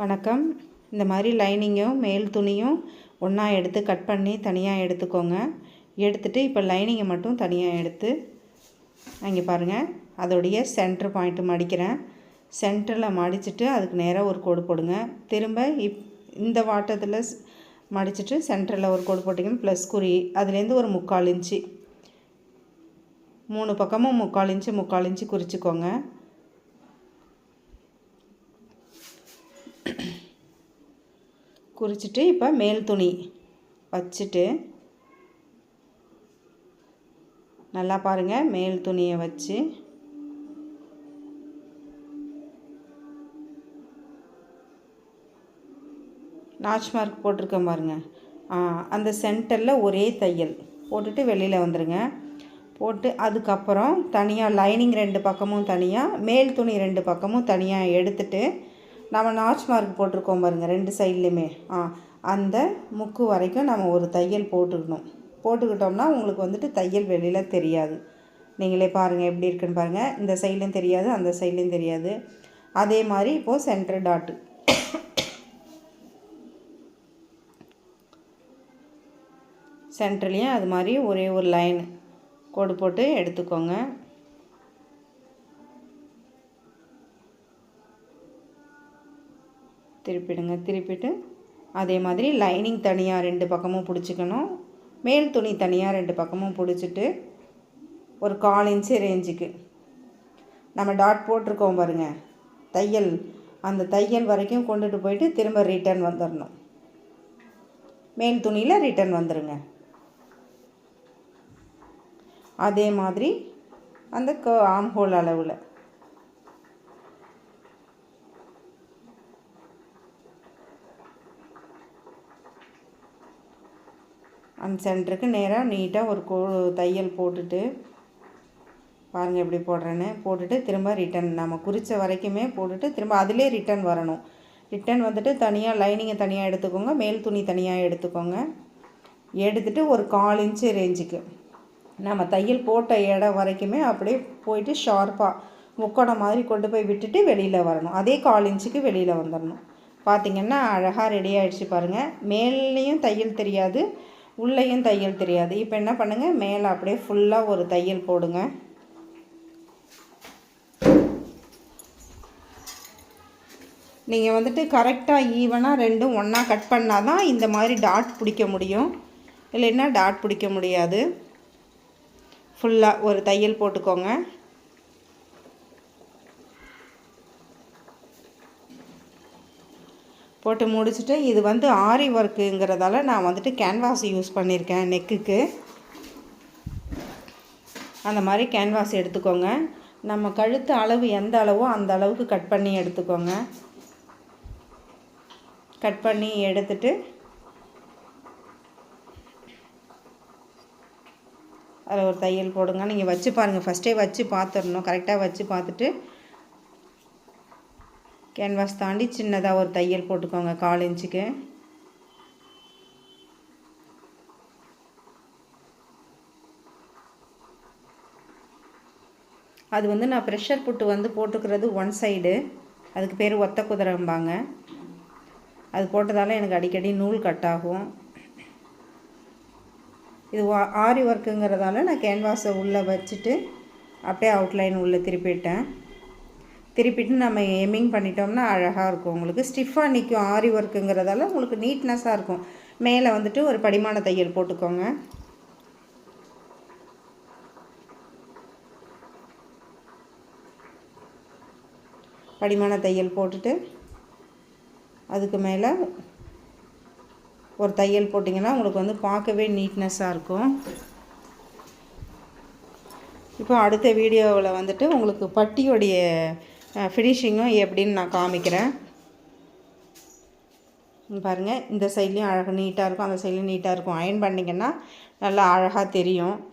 வணக்கம். இந்த மாதிரி லைனிங்கும் மேல் துணியும் ஒன்றா எடுத்து கட் பண்ணி தனியாக எடுத்துக்கோங்க. எடுத்துகிட்டு இப்போ லைனிங்கை மட்டும் தனியாக எடுத்து அங்கே பாருங்கள் அதோடைய சென்டர் பாயிண்ட்டு மடிக்கிறேன். சென்டரில் மடிச்சுட்டு அதுக்கு நேராக ஒரு கோடு போடுங்க. திரும்ப இப் இந்த வாட்டத்தில் மடிச்சுட்டு சென்டரில் ஒரு கோடு போட்டிங்கன்னா ப்ளஸ் குறி அதுலேருந்து ஒரு முக்கால் இன்ச்சு. மூணு பக்கமும் முக்கால் இன்ச்சு முக்கால் இன்ச்சு குறிச்சிக்கோங்க. குறிச்சிட்டு இப்போ மேல் துணி வச்சுட்டு நல்லா பாருங்கள் மேல் துணியை வச்சு. நாச் மார்க் போட்டிருக்கேன் பாருங்கள் அந்த சென்டரில் ஒரே தையல். போட்டுட்டு வெளியில் வந்துடுங்க போட்டு அதுக்கப்புறம் தனியாக லைனிங் ரெண்டு பக்கமும் தனியாக மேல் துணி ரெண்டு பக்கமும் தனியாக எடுத்துட்டு நம்ம நாச் மார்க் போட்டிருக்கோம் பாருங்கள் ரெண்டு சைட்லேயுமே ஆ அந்த முக்கு வரைக்கும் நம்ம ஒரு தையல் போட்டுக்கணும். போட்டுக்கிட்டோம்னா உங்களுக்கு வந்துட்டு தையல் வெளியில் தெரியாது. நீங்களே பாருங்கள் எப்படி இருக்குன்னு பாருங்கள் இந்த சைட்லேயும் தெரியாது அந்த சைட்லேயும் தெரியாது. அதே மாதிரி இப்போது சென்டர் டாட்டு சென்டர்லேயும் அது மாதிரி ஒரே ஒரு லைன் கோடு போட்டு எடுத்துக்கோங்க. திருப்பிடுங்க. திருப்பிட்டு அதே மாதிரி லைனிங் தனியாக ரெண்டு பக்கமும் பிடிச்சிக்கணும். மேல் துணி தனியாக ரெண்டு பக்கமும் பிடிச்சிட்டு ஒரு கால் இன்ச்சு ரேஞ்சுக்கு நம்ம டாட் போட்டிருக்கோம் பாருங்க. தையல் அந்த தையல் வரைக்கும் கொண்டுட்டு போயிட்டு திரும்ப ரிட்டர்ன் வந்துடணும் மேல் துணியில் ரிட்டர்ன் வந்துடுங்க அதே மாதிரி அந்த க ஆம் ஹோல் அளவில். அந்த சென்டருக்கு நேராக நீட்டாக ஒரு கோ தையல் போட்டுட்டு பாருங்கள் எப்படி போடுறேன்னு போட்டுட்டு திரும்ப ரிட்டன் நம்ம குறித்த வரைக்குமே போட்டுட்டு திரும்ப அதிலே ரிட்டன் வரணும். ரிட்டன் வந்துட்டு தனியாக லைனிங்கை தனியாக எடுத்துக்கோங்க மேல் துணி தனியாக எடுத்துக்கோங்க. எடுத்துகிட்டு ஒரு கால் இன்ச்சு ரேஞ்சுக்கு நம்ம தையல் போட்ட இடம் வரைக்குமே அப்படியே போயிட்டு ஷார்ப்பாக முக்கோணம் மாதிரி கொண்டு போய் விட்டுட்டு வெளியில் வரணும். அதே கால் இன்ச்சுக்கு வெளியில் வந்துடணும் பார்த்திங்கன்னா அழகாக ரெடி ஆகிடுச்சு பாருங்கள் மேலேயும் தையல் தெரியாது. உள்ளேயும் தையல் தெரியாது. இப்போ என்ன பண்ணுங்கள் மேலே அப்படியே ஃபுல்லாக ஒரு தையல் போடுங்க. நீங்கள் வந்துட்டு கரெக்டாக ஈவனாக ரெண்டும் ஒன்றா கட் பண்ணால் தான் இந்த மாதிரி டாட் பிடிக்க முடியும். இல்லைன்னா டாட் பிடிக்க முடியாது. ஃபுல்லாக ஒரு தையல் போட்டுக்கோங்க. போட்டு முடிச்சுட்டு இது வந்து ஆரி ஒர்க்குங்கிறதால நான் வந்துட்டு கேன்வாஸ் யூஸ் பண்ணியிருக்கேன் நெக்குக்கு அந்த மாதிரி கேன்வாஸ் எடுத்துக்கோங்க. நம்ம கழுத்து அளவு எந்த அளவோ அந்த அளவுக்கு கட் பண்ணி எடுத்துக்கோங்க. கட் பண்ணி எடுத்துட்டு அதில் ஒரு தையல் போடுங்க. நீங்கள் வச்சு பாருங்கள் ஃபஸ்ட்டே வச்சு பார்த்துடணும். கரெக்டாக வச்சு பார்த்துட்டு கேன்வாஸ் தாண்டி சின்னதாக ஒரு தையல் போட்டுக்கோங்க கால் இன்ச்சுக்கு. அது வந்து நான் ப்ரெஷர் புட்டு வந்து போட்டுக்கிறது ஒன் சைடு அதுக்கு பேர் ஒத்த குதிரம்பாங்க. அது போட்டதால் எனக்கு அடிக்கடி நூல் கட் ஆகும். இது ஆரி ஒர்க்குங்கிறதால நான் கேன்வாஸை உள்ளே வச்சுட்டு அப்படியே அவுட்லைன் உள்ளே திருப்பிட்டேன். திருப்பிட்டு நம்ம எம்மிங் பண்ணிட்டோம்னா அழகாக இருக்கும். உங்களுக்கு ஸ்டிஃபாக நிற்கும் ஆரி ஒர்க்குங்கிறதால உங்களுக்கு நீட்னஸாக இருக்கும். மேலே வந்துட்டு ஒரு படிமான தையல் போட்டுக்கோங்க. படிமான தையல் போட்டுட்டு அதுக்கு மேலே ஒரு தையல் போட்டிங்கன்னா உங்களுக்கு வந்து பார்க்கவே நீட்னஸாக இருக்கும். இப்போ அடுத்த வீடியோவில் வந்துட்டு உங்களுக்கு பட்டியோடைய ஃபினிஷிங்கும் எப்படின்னு நான் காமிக்கிறேன். பாருங்கள் இந்த சைட்லேயும் அழகாக நீட்டாக இருக்கும் அந்த சைட்லேயும் நீட்டாக இருக்கும். அயன் பண்ணிங்கன்னா நல்லா அழகாக தெரியும்.